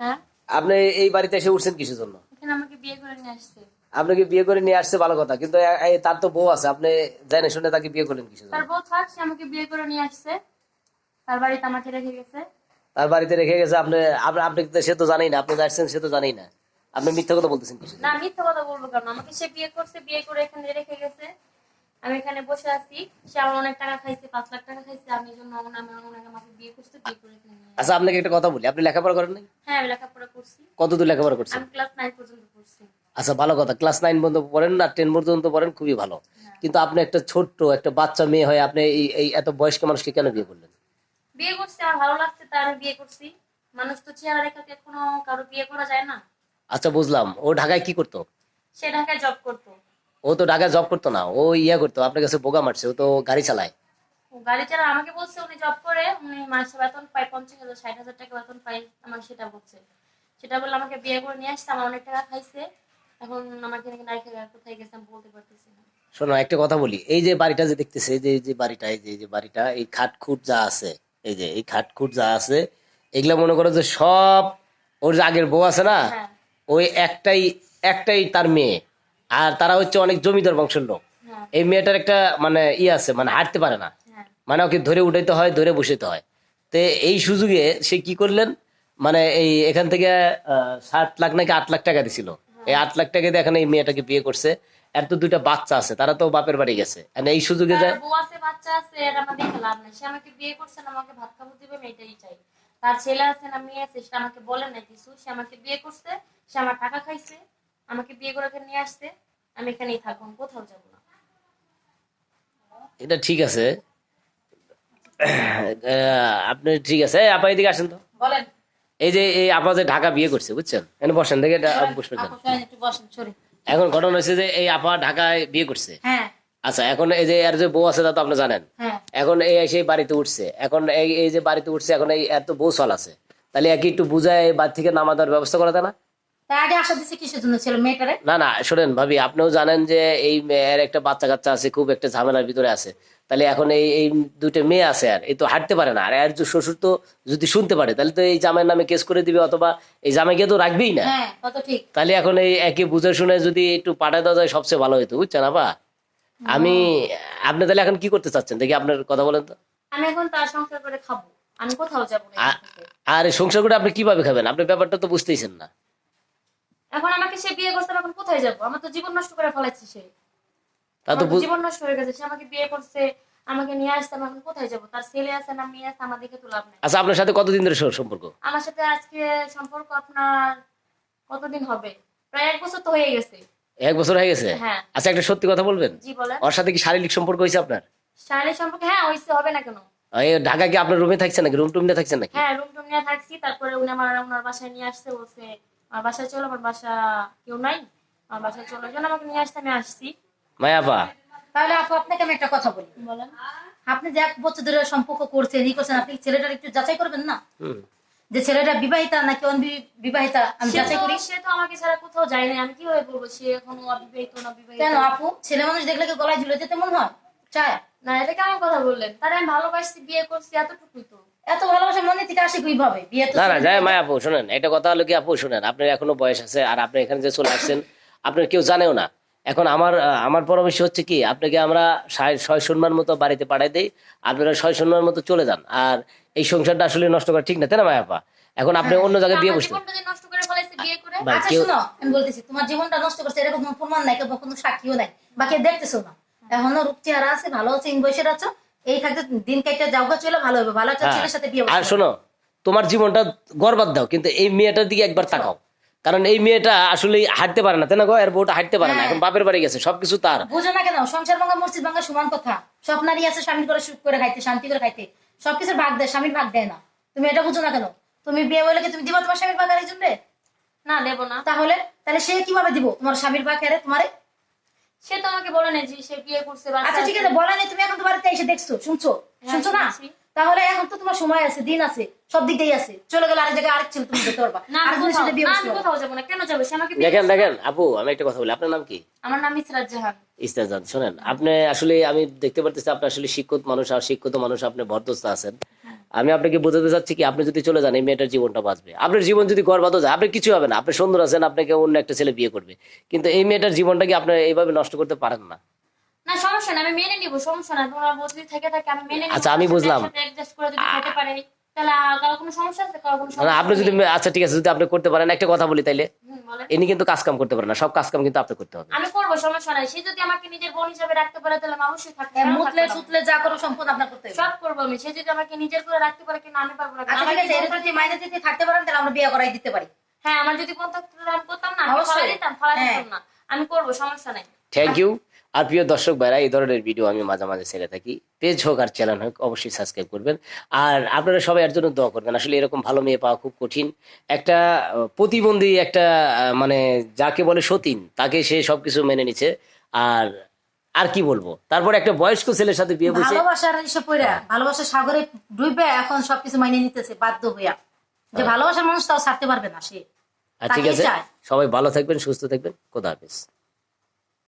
হ্যাঁ? আপনি এই বাড়িতে এসে উঠছেন কিসের জন্য? আমাকে বিয়ে করে নিয়ে আসছে। আপনাকে বিয়ে করে নিয়ে আসছে ভালো কথা কিন্তু তার তো বউ আছে আপনি জানেন শুনে তাকে বিয়ে করলেন কিসের তার বউ থাক সে আমাকে বিয়ে করে নিয়ে আসছে। তার বাড়িতে আমাকে রেখে গেছে। তার বাড়িতে রেখে গেছে আপনি আপনি সে তো জানেই না আপনি যাচ্ছেন সে তো জানেই না। আপনি মিথ্যা কথা বলতেছেন না মিথ্যা কথা বলব কেন? আমাকে সে বিয়ে করছে বিয়ে করে এখানে রেখে গেছে। আমি এখানে বসে আছি। সে আমার অনেক টাকা খাইছে পাঁচ লাখ টাকা খাইছে। আমি জন্য আমার আমি অনেক আমাকে বিয়ে করছে বিয়ে করে আচ্ছা আপনাকে একটা কথা বলি। আপনি লেখাপড়া করেন নাই? হ্যাঁ আমি লেখাপড়া করছি। কত দূর লেখাপড়া করছেন? আমি ক্লাস নাইন পর্যন্ত পড়ছি। আচ্ছা ভালো কথা। ক্লাস নাইন পর্যন্ত পড়েন না টেন পর্যন্ত পড়েন খুবই ভালো। কিন্তু আপনি একটা ছোট্ট একটা বাচ্চা মেয়ে হয়ে আপনি এই এই এত বয়স্ক মানুষকে কেন বিয়ে করলেন? বিয়ে করছি আমার ভালো লাগছে তাই আমি বিয়ে করছি। মানুষ তো চেহারা রেখা এখনও কারও বিয়ে করা যায় না। আচ্ছা বুঝলাম। ও ঢাকায় কি করতো? সে ঢাকায় জব করতো। ও তো ঢাকায় জব করতো না ও ইয়া করতো আপনার কাছে বোগা মারছে ও তো গাড়ি চালায়। ও গাড়ি চালা আমাকে বলছে উনি জব করে উনি মাসে বেতন পায় পঞ্চাশ হাজার ষাট হাজার টাকা বেতন পায় আমাকে সেটা বলছে। সেটা বলে আমাকে বিয়ে করে নিয়ে আসছে আমার অনেক টাকা খাইছে এখন আমাকে নাকি নারী কোথায় গেছে আমি বলতে পারতেছি না। শোনো একটা কথা বলি এই যে বাড়িটা যে দেখতেছে এই যে এই যে বাড়িটা এই যে এই যে বাড়িটা এই খাট খুট যা আছে এই যে এই খাট খুট যা আছে এগুলা মনে করো যে সব ওর যে আগের বউ আছে না হ্যাঁ। ওই একটাই একটাই তার মেয়ে। আর তারা হচ্ছে অনেক জমিদার বংশের লোক। হ্যাঁ। এই মেয়েটার একটা মানে ই আছে মানে হাঁটতে পারে না। হ্যাঁ। মানে ওকে ধরে উঠাইতে হয় ধরে বসাইতে হয়। তো এই সুযোগে সে কি করলেন? মানে এই এখান থেকে সাত লাখ নাকি আট লাখ টাকা দিছিল। এই আট লাখ টাকা দিয়ে এখানে এই মেয়েটাকে বিয়ে করছে। এর তো দুইটা বাচ্চা আছে তারা তো বাপের বাড়ি গেছে। এই সুযোগে যায় তার বউ আছে বাচ্চা আছে এটা আমার দেখে লাভ নাই। সে আমাকে বিয়ে করছে না আমাকে ভাত খাব দিবে আমি এটাই চাই। তার ছেলে আছে না মেয়ে আছে সেটা আমাকে বলে না কিছু। সে আমাকে বিয়ে করছে সে আমার টাকা খাইছে। আমাকে বিয়ে করে এখানে নিয়ে আসছে আমি এখানেই থাকব কোথাও যাব না। এটা ঠিক আছে। আপনি ঠিক আছে। আপা এদিকে আসেন তো। বলেন। এই যে এই আপা যে ঢাকা বিয়ে করছে বুঝছেন? এখানে বসেন দেখে বসবেন এখন ঘটনা হয়েছে যে এই আপা ঢাকায় বিয়ে করছে। হ্যাঁ। আচ্ছা এখন এই যে এর যে বউ আছে তা তো আপনি জানেন। হ্যাঁ। এখন এই সেই বাড়িতে উঠছে। এখন এই এই যে বাড়িতে উঠছে এখন এই এত বউ চল আছে তাহলে একে একটু বুঝায় বাড়ি থেকে নামা দেওয়ার ব্যবস্থা করা যায় না? তা আগে আশা দিচ্ছে কিসের জন্য ছিল মেয়েটারে? না না শোনেন ভাবি আপনিও জানেন যে এই মেয়ের একটা বাচ্চা কাচ্চা আছে খুব একটা ঝামেলার ভিতরে আছে। তাহলে এখন এই এই দুটো মেয়ে আছে আর এই তো হাঁটতে পারে না। আর এর যে শ্বশুর তো যদি শুনতে পারে তাহলে তো এই জামাইয়ের নামে কেস করে দিবে অথবা এই জামাইকে তো রাখবেই না। হ্যাঁ কত ঠিক। তাহলে এখন এই একে বুঝে শুনে যদি একটু পাঠায় দেওয়া যায় সবচেয়ে ভালো হতো বুঝছেন আপা? আমি আপনি তাহলে এখন কি করতে চাচ্ছেন? দেখি আপনার কথা বলেন তো। আমি এখন তার সংসার করে খাব। আমি কোথাও যাব না আর সংসার করে আপনি কীভাবে খাবেন? আপনি ব্যাপারটা তো বুঝতেইছেন না। এখন আমাকে সে বিয়ে করছে আমি এখন কোথায় যাব? আমার তো জীবন নষ্ট করে ফেলাইছে সে। তা তো জীবন নষ্ট হয়ে গেছে সে আমাকে বিয়ে করছে আমাকে নিয়ে আসতে এখন কোথায় যাব? তার ছেলে আছে না মেয়ে আছে তো লাভ নেই। আচ্ছা আপনার সাথে কতদিন ধরে সম্পর্ক? আমার সাথে আজকে সম্পর্ক আপনার কতদিন হবে? প্রায় এক বছর তো হয়ে গেছে। এক বছর হয়ে গেছে? হ্যাঁ। আচ্ছা একটা সত্যি কথা বলবেন? জি বলেন। ওর সাথে কি শারীরিক সম্পর্ক হয়েছে আপনার? শারীরিক সম্পর্ক হ্যাঁ হয়েছে হবে না কেন? এই ঢাকা কি আপনার রুমে থাকছেন নাকি? রুম টুম নিয়ে থাকছেন নাকি? হ্যাঁ রুম টুম নিয়ে থাকছি তারপরে উনি আমার ওনার বাসায় নিয়ে আসছে বলছে আমার বাসায় চলো আমার বাসা কেউ নাই আমার বাসায় চলো। এই জন্য আমাকে নিয়ে আসতে আমি আসছি। মায়াপা তাহলে আপু আপনাকে আমি একটা কথা বলি। বলেন। আপনি যে এক বছর ধরে সম্পর্ক করছেন ই করছেন আপনি ছেলেটার একটু যাচাই করবেন না? যে ছেলেটা বিবাহিতা নাকি আমি যাচাই করি? সে তো আমাকে ছাড়া কোথাও যায় না আমি কীভাবে বলব সে এখনও অবিবাহিত না বিবাহিত কেন আপু? ছেলে মানুষ দেখলে কি গলায় ঝুলে যেতে মন হয়? চায়। না এটা কেমন কথা বললেন। তারে আমি ভালোবাসছি বিয়ে করছি এতটুকুই তো। এত ভালোবাসা মনে থেকে আসে কীভাবে? বিয়ে তো না না যায় মায়া আপু শোনেন একটা কথা হলো কি আপু শোনেন আপনার এখনও বয়স আছে আর আপনি এখানে যে চলে আসছেন আপনার কেউ জানেও না। এখন আমার আমার পরামর্শ হচ্ছে কি আপনাকে আমরা ছয় সম্মান মতো বাড়িতে পাঠাই দেই আপনারা ছয় সম্মান মতো চলে যান। আর এই সংসারটা আসলে নষ্ট করা ঠিক না তাই না মায়াপা এখন আপনি অন্য জায়গায় বিয়ে ভাই, আচ্ছা আমি বলতেছি তোমার জীবনটা নষ্ট করছে এরকম কোনো প্রমাণ নাই কোনো সাক্ষীও নাই বাকি দেখতেছো না। এখনও রূপ চেহারা আছে ভালো আছে ইন বয়সের আছো এই দিন কাইটা যাওগা চলে ভালো হবে ভালো একটা হ্যাঁ। ছেলের সাথে বিয়ে আর শোনো তোমার জীবনটা গর্বাদ দাও কিন্তু এই মেয়েটার দিকে একবার তাকাও। কারণ এই মেয়েটা আসলে হাঁটতে পারে না তাই না গো? এর বউটা হাঁটতে পারে না হ্যাঁ। এখন বাপের বাড়ি গেছে সবকিছু তার। বুঝো না কেন সংসার ভাঙা মসজিদ ভাঙা সমান কথা। সব নারী আছে স্বামীর করে সুখ করে খাইতে শান্তি করে খাইতে। সবকিছুর ভাগ দেয় স্বামীর ভাগ দেয় না। তুমি এটা বুঝো না কেন? তুমি বিয়ে বলে কি তুমি দিবা তোমার স্বামীর ভাগ আরেকজন না দেবো না। তাহলে তাহলে সে কীভাবে দিব? তোমার স্বামীর ভাগ আরে তোমারে সে তো আমাকে বলে নাই যে সে বিয়ে করছে আচ্ছা ঠিক আছে। বলে নেই তুমি এখন তো বাড়িতে এসে দেখছ শুনছো? হ্যাঁ, শুনছো না। তাহলে এখন তো তোমার সময় আছে দিন আছে সব দিক দিয়েই আছে। চলে গেলে আরেক জায়গায় আরেক ছেলে তুমি যেতে পারবা। না আমি কোথাও সাথে বিয়ে না, আমি কোথাও যাব না। কেন যাব? সে আমাকে দেখেন দেখেন আপু আমি একটা কথা বলি আপনার নাম কি? আমার নাম ইসরাত জাহান। শোনেন আপনি আসলে আমি দেখতে পারতেছি আপনি আসলে শিক্ষিত মানুষ আর শিক্ষিত মানুষ আপনি ভরদস্ত আছেন। আমি আপনাকে বোঝাতে চাচ্ছি কি আপনি যদি চলে যান এই মেয়েটার জীবনটা বাঁচবে। আপনার জীবন যদি গর্বাত যায় আপনি কিছু হবে না। আপনি সুন্দর আছেন আপনাকে অন্য একটা ছেলে বিয়ে করবে। কিন্তু এই মেয়েটার জীবনটা কি আপনি এইভাবে নষ্ট করতে পারেন না? না সমস্যা না আমি মেনে নিব সমস্যা না তোমরা বলছি থেকে থাকে আমি মেনে নিব আচ্ছা, আমি বুঝলাম। অ্যাডজাস্ট করে যদি খেতে পারি তাহলে আর কারও কোনো সমস্যা আছে? কারও কোনো না, সমস্যা আপনি যদি আচ্ছা ঠিক আছে যদি আপনি করতে পারেন একটা কথা বলি তাইলে। ইনি কিন্তু কাজ কাম করতে পারেন না সব কাজ কাম কিন্তু আপনি করতে হবে। আমি করব সমস্যা নাই। সে যদি আমাকে নিজের বোন হিসাবে রাখতে পারে তাহলে অবশ্যই থাকতে হ্যাঁ, মুতলে সুতলে যা করো সম্পদ আপনার করতে সব করব আমি। সে যদি আমাকে নিজের করে রাখতে পারে কিন্তু আমি পারব না। আচ্ছা ঠিক আছে কি যদি মাইনে দিতে থাকতে পারেন তাহলে আমরা বিয়ে করাই দিতে পারি। হ্যাঁ আমার যদি আমি করতাম না আমি। দিতাম হ্যাঁ। দিতাম না। আমি করব সমস্যা নাই। থ্যাংক ইউ আর প্রিয় দর্শক ভাইরা এই ধরনের ভিডিও আমি মাঝে মাঝে ছেড়ে থাকি। পেজ হোক আর চ্যানেল হোক অবশ্যই সাবস্ক্রাইব করবেন। আর আপনারা সবাই এর জন্য দোয়া করবেন। আসলে এরকম ভালো মেয়ে পাওয়া খুব কঠিন। একটা প্রতিবন্ধী একটা মানে যাকে বলে সতীন তাকে সে সবকিছু মেনে নিচ্ছে আর আর কি বলব? তারপর একটা বয়স্ক ছেলের সাথে বিয়ে বসে ভালোবাসার এসে পড়া ভালোবাসার সাগরে ডুবে এখন সবকিছু মাইনে নিতেছে বাধ্য হইয়া। যে ভালোবাসার মানুষ তাও ছাড়তে পারবে না সে। ঠিক আছে। সবাই ভালো থাকবেন সুস্থ থাকবেন। খোদা হাফেজ।